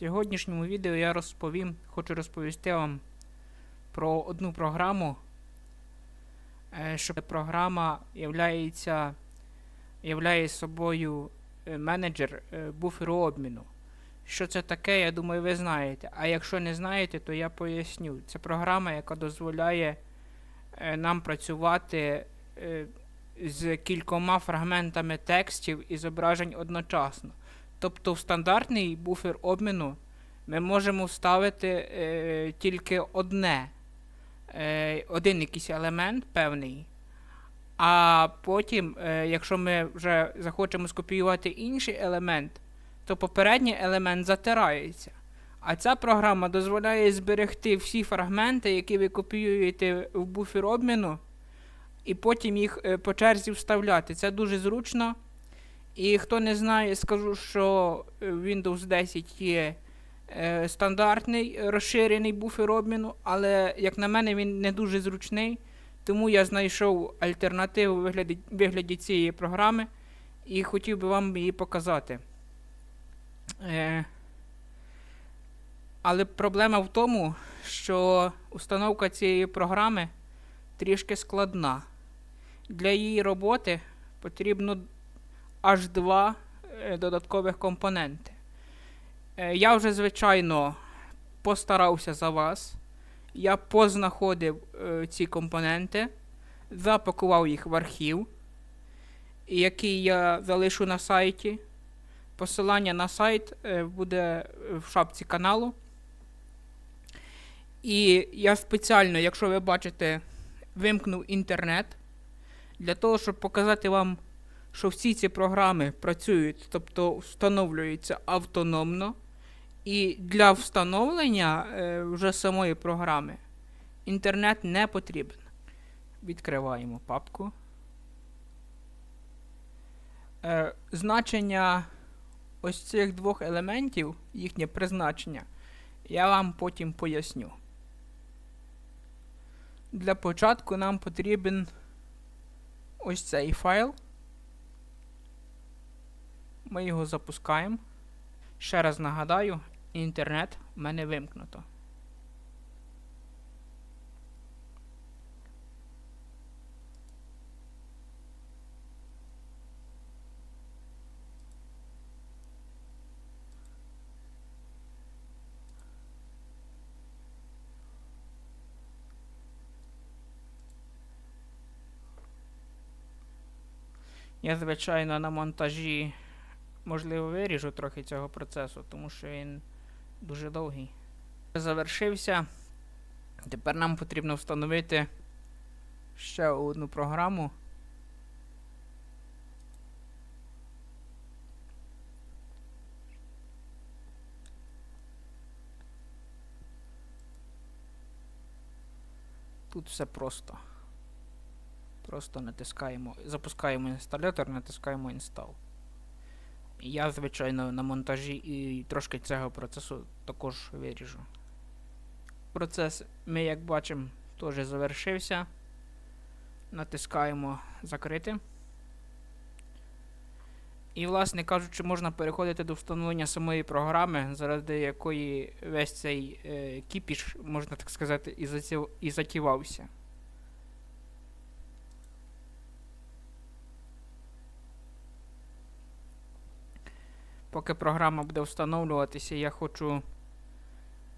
сьогоднішньому відео я розповім, хочу розповісти вам про одну програму, е, що програма являється, являє собою е, менеджер е, буферу обміну. Що це таке, я думаю, ви знаєте. А якщо не знаєте, то я поясню. Це програма, яка дозволяє нам працювати з кількома фрагментами текстів і зображень одночасно. Тобто в стандартний буфер обміну ми можемо вставити е, тільки одне, е, один якийсь елемент певний. А потім, е, якщо ми вже захочемо скопіювати інший елемент, то попередній елемент затирається. А ця програма дозволяє зберегти всі фрагменти, які ви копіюєте в буфер обміну, і потім їх е, по черзі вставляти. Це дуже зручно. І хто не знає, скажу, що е, Windows 10 є е, стандартний розширений буфер обміну, але, як на мене, він не дуже зручний. Тому я знайшов альтернативу у вигляді, вигляді цієї програми і хотів би вам її показати. Е, але проблема в тому, що установка цієї програми трішки складна. Для її роботи потрібно аж два е, додаткових компоненти. Е, я вже, звичайно, постарався за вас. Я познаходив е, ці компоненти, запакував їх в архів, який я залишу на сайті. Посилання на сайт буде в шапці каналу. І я спеціально, якщо ви бачите, вимкнув інтернет для того, щоб показати вам, що всі ці програми працюють, тобто встановлюються автономно. І для встановлення е, вже самої програми інтернет не потрібен. Відкриваємо папку. Е, значення ось цих двох елементів, їхнє призначення, я вам потім поясню. Для початку нам потрібен ось цей файл. Ми його запускаємо. Ще раз нагадаю, інтернет в мене вимкнуто. Я, звичайно, на монтажі, можливо, виріжу трохи цього процесу, тому що він дуже довгий. Завершився. Тепер нам потрібно встановити ще одну програму. Тут все просто. Просто натискаємо, запускаємо інсталятор, натискаємо Install. Я, звичайно, на монтажі і трошки цього процесу також виріжу. Процес ми, як бачимо, теж завершився. Натискаємо закрити. І, власне кажучи, можна переходити до встановлення самої програми, заради якої весь цей е, кіпіш, можна так сказати, і, затів, і затівався. Поки програма буде встановлюватися, я хочу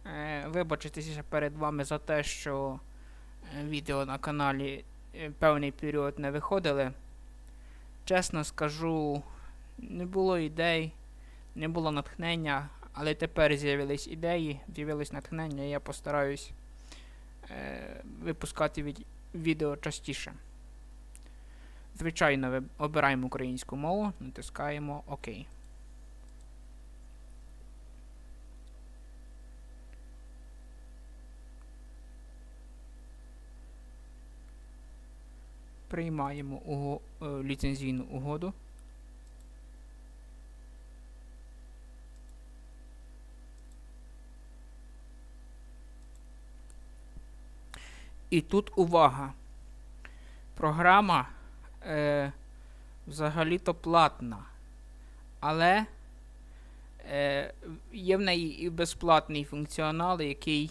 е, вибачитися перед вами за те, що е, відео на каналі е, певний період не виходили. Чесно скажу, не було ідей, не було натхнення, але тепер з'явились ідеї, з'явилось натхнення, і я постараюсь е, випускати від, відео частіше. Звичайно, ви обираємо українську мову, натискаємо ОК. Приймаємо уго, е, ліцензійну угоду. І тут увага. Програма е, взагалі-то платна. Але Е, є в неї і безплатний функціонал, який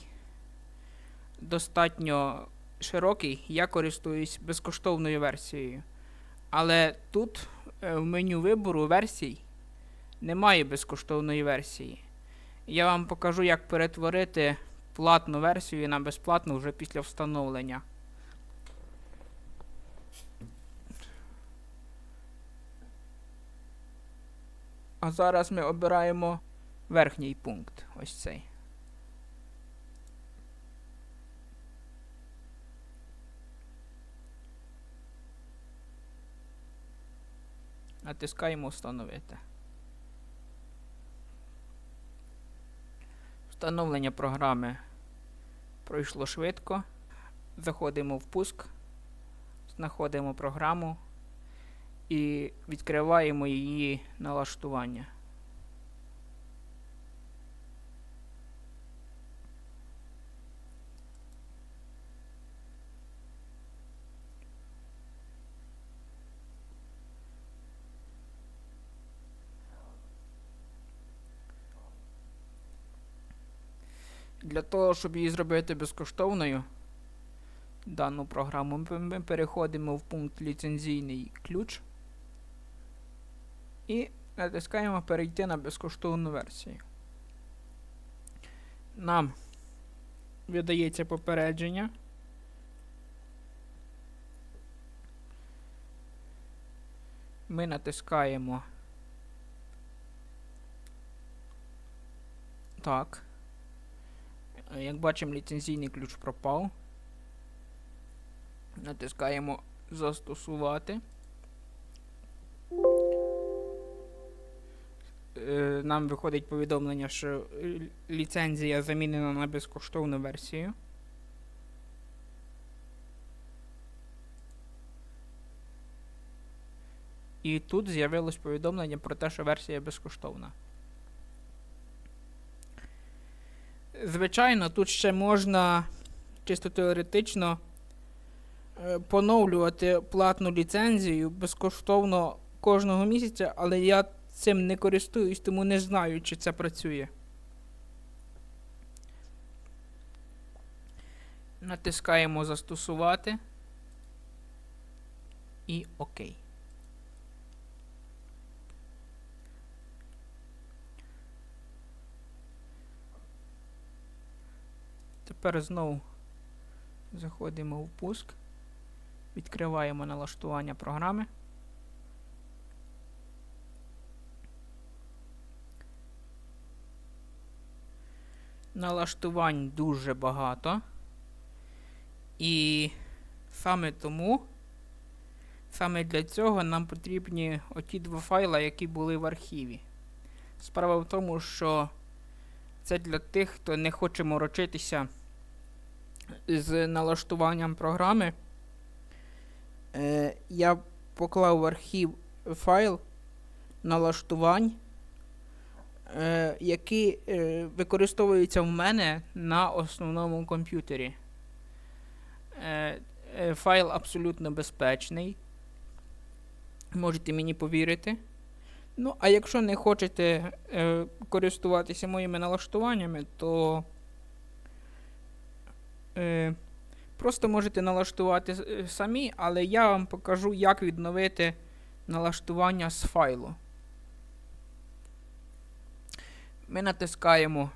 достатньо широкий. Я користуюсь безкоштовною версією. Але тут е, в меню вибору версій немає безкоштовної версії. Я вам покажу, як перетворити платну версію на безплатну вже після встановлення. А зараз ми обираємо верхній пункт. Ось цей. Натискаємо Встановити. Встановлення програми пройшло швидко. Заходимо в пуск, знаходимо програму і відкриваємо її налаштування. Для того, щоб її зробити безкоштовною, дану програму, ми- переходимо в пункт ліцензійний ключ і натискаємо перейти на безкоштовну версію. Нам видається попередження. Ми натискаємо. Так. Е, Як бачимо, ліцензійний ключ пропав. Натискаємо Застосувати. Е, Нам виходить повідомлення, що ліцензія замінена на безкоштовну версію. І тут з'явилось повідомлення про те, що версія безкоштовна. Звичайно, тут ще можна чисто теоретично е, поновлювати платну ліцензію безкоштовно кожного місяця, але я цим не користуюсь, тому не знаю, чи це працює. Натискаємо Застосувати і ОК. Тепер знову заходимо в пуск, відкриваємо налаштування програми. Налаштувань дуже багато. І саме тому, саме для цього нам потрібні оті два файла, які були в архіві. Справа в тому, що це для тих, хто не хоче морочитися з налаштуванням програми. Е, я поклав в архів файл налаштувань, е, які е, використовуються в мене на основному комп'ютері. Е, е, файл абсолютно безпечний. Можете мені повірити. Ну, а якщо не хочете е, користуватися моїми налаштуваннями, то е, просто можете налаштувати е, самі, але я вам покажу, як відновити налаштування з файлу. Ми натискаємо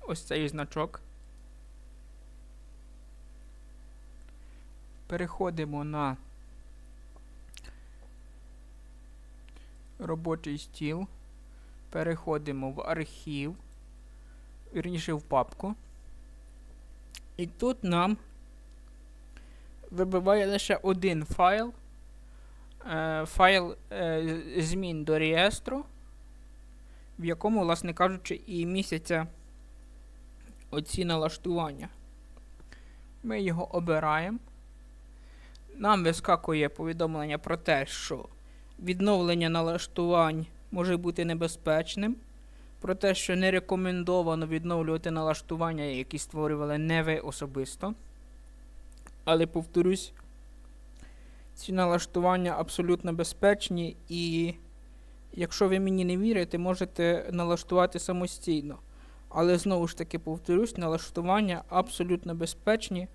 ось цей значок. Переходимо на робочий стіл. Переходимо в архів, вірніше в папку. І тут нам вибиває лише один файл. Е, файл е, змін до реєстру, в якому, власне кажучи, і місяця оці налаштування. Ми його обираємо. Нам вискакує повідомлення про те, що відновлення налаштувань може бути небезпечним. Про те, що не рекомендовано відновлювати налаштування, які створювали не ви особисто. Але повторюсь, ці налаштування абсолютно безпечні і якщо ви мені не вірите, можете налаштувати самостійно. Але знову ж таки повторюсь, налаштування абсолютно безпечні.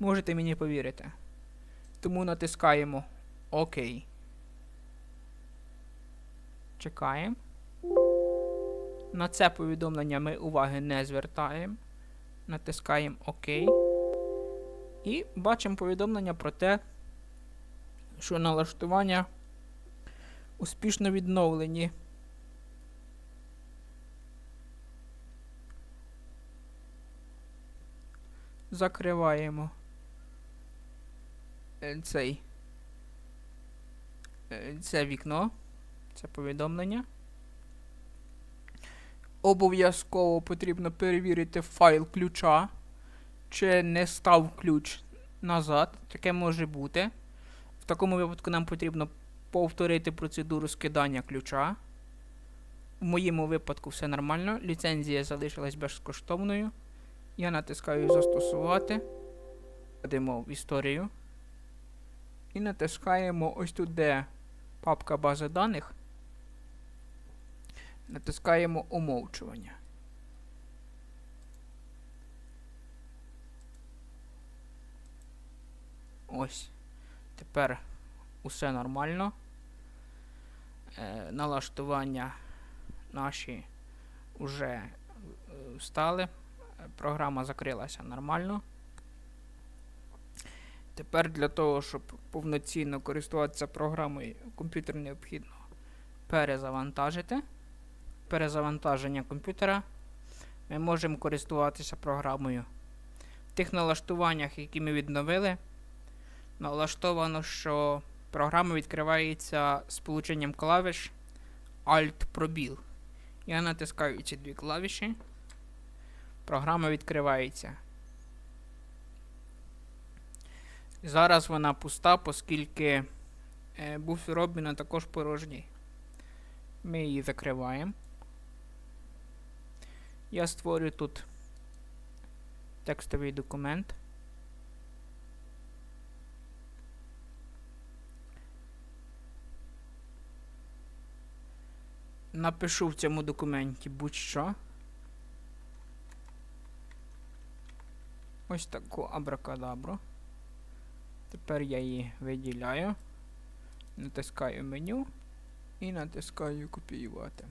Можете мені повірити. Тому натискаємо ОК. Чекаємо. На це повідомлення ми уваги не звертаємо. Натискаємо ОК. І бачимо повідомлення про те, що налаштування успішно відновлені. Закриваємо е, цей е, це вікно, це повідомлення. Обов'язково потрібно перевірити файл ключа, чи не став ключ назад. Таке може бути. В такому випадку нам потрібно повторити процедуру скидання ключа. В моєму випадку все нормально. Ліцензія залишилась безкоштовною. Я натискаю застосувати. Вводимо в історію. І натискаємо ось тут, де папка бази даних. Натискаємо умовчування. Ось. Тепер усе нормально. Е, налаштування наші вже е, стали. Програма закрилася нормально. Тепер для того, щоб повноцінно користуватися програмою, комп'ютер необхідно перезавантажити. Перезавантаження комп'ютера. Ми можемо користуватися програмою. В тих налаштуваннях, які ми відновили, налаштовано, що програма відкривається з полученням клавіш Alt-пробіл. Я натискаю ці дві клавіші. Програма відкривається. Зараз вона пуста, оскільки е, буфер обміну також порожній. Ми її закриваємо. Я створю тут текстовий документ. Напишу в цьому документі будь-що. Ось таку абракадабру. Тепер я її виділяю, натискаю меню і натискаю копіювати.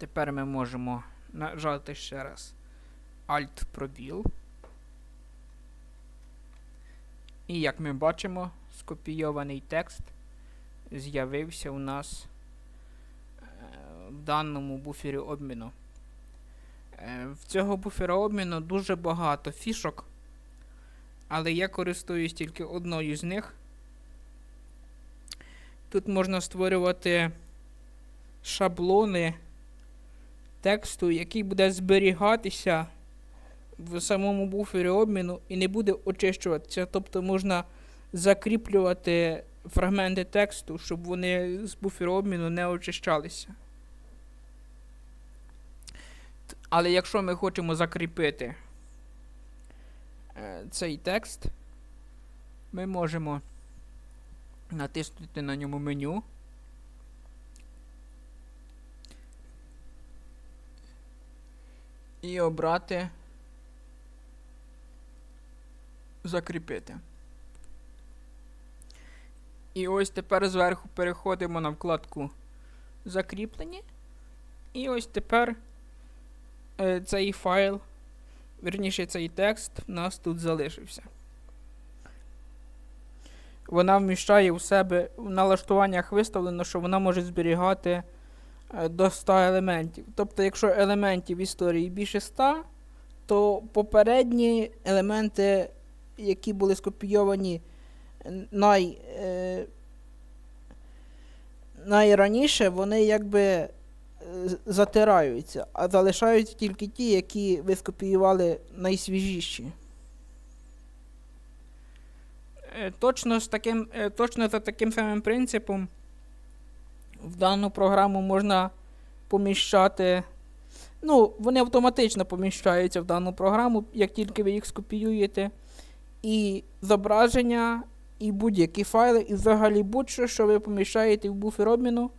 Тепер ми можемо нажати ще раз Alt пробіл. І як ми бачимо, скопійований текст з'явився у нас е, в даному буфері обміну. Е, в цього буфера обміну дуже багато фішок, але я користуюсь тільки одною з них. Тут можна створювати шаблони тексту, який буде зберігатися в самому буфері обміну і не буде очищуватися. Тобто можна закріплювати фрагменти тексту, щоб вони з буферу обміну не очищалися. Але якщо ми хочемо закріпити е, цей текст, ми можемо натиснути на ньому меню. І обрати закріпити. І ось тепер зверху переходимо на вкладку Закріплені. І ось тепер е, цей файл, верніше цей текст, у нас тут залишився. Вона вміщає у себе в налаштуваннях виставлено, що вона може зберігати до 100 елементів. Тобто, якщо елементів історії більше 100, то попередні елементи, які були скопійовані най, е, найраніше, вони якби е, затираються, а залишаються тільки ті, які ви скопіювали найсвіжіші. Е, точно, з таким, е, точно за таким самим принципом в дану програму можна поміщати. Ну, вони автоматично поміщаються в дану програму, як тільки ви їх скопіюєте. І зображення, і будь-які файли, і взагалі будь-що, що ви поміщаєте в буфер обміну,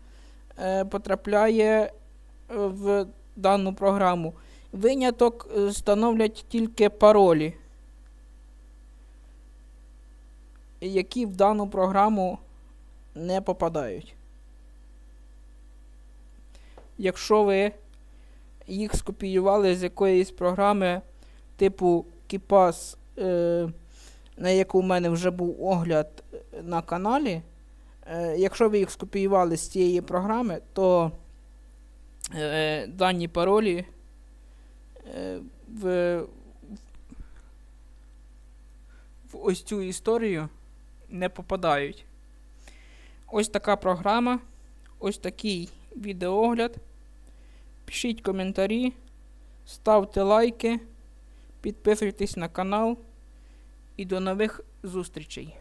е, потрапляє е, в дану програму. Виняток е, становлять тільки паролі, які в дану програму не попадають. Якщо ви їх скопіювали з якоїсь програми типу KeePass, е, на яку в мене вже був огляд е, на каналі, е, якщо ви їх скопіювали з цієї програми, то е, дані паролі е, в, В ось цю історію не попадають. Ось така програма, ось такий відеоогляд. Пишіть коментарі, ставте лайки, підписуйтесь на канал і до нових зустрічей.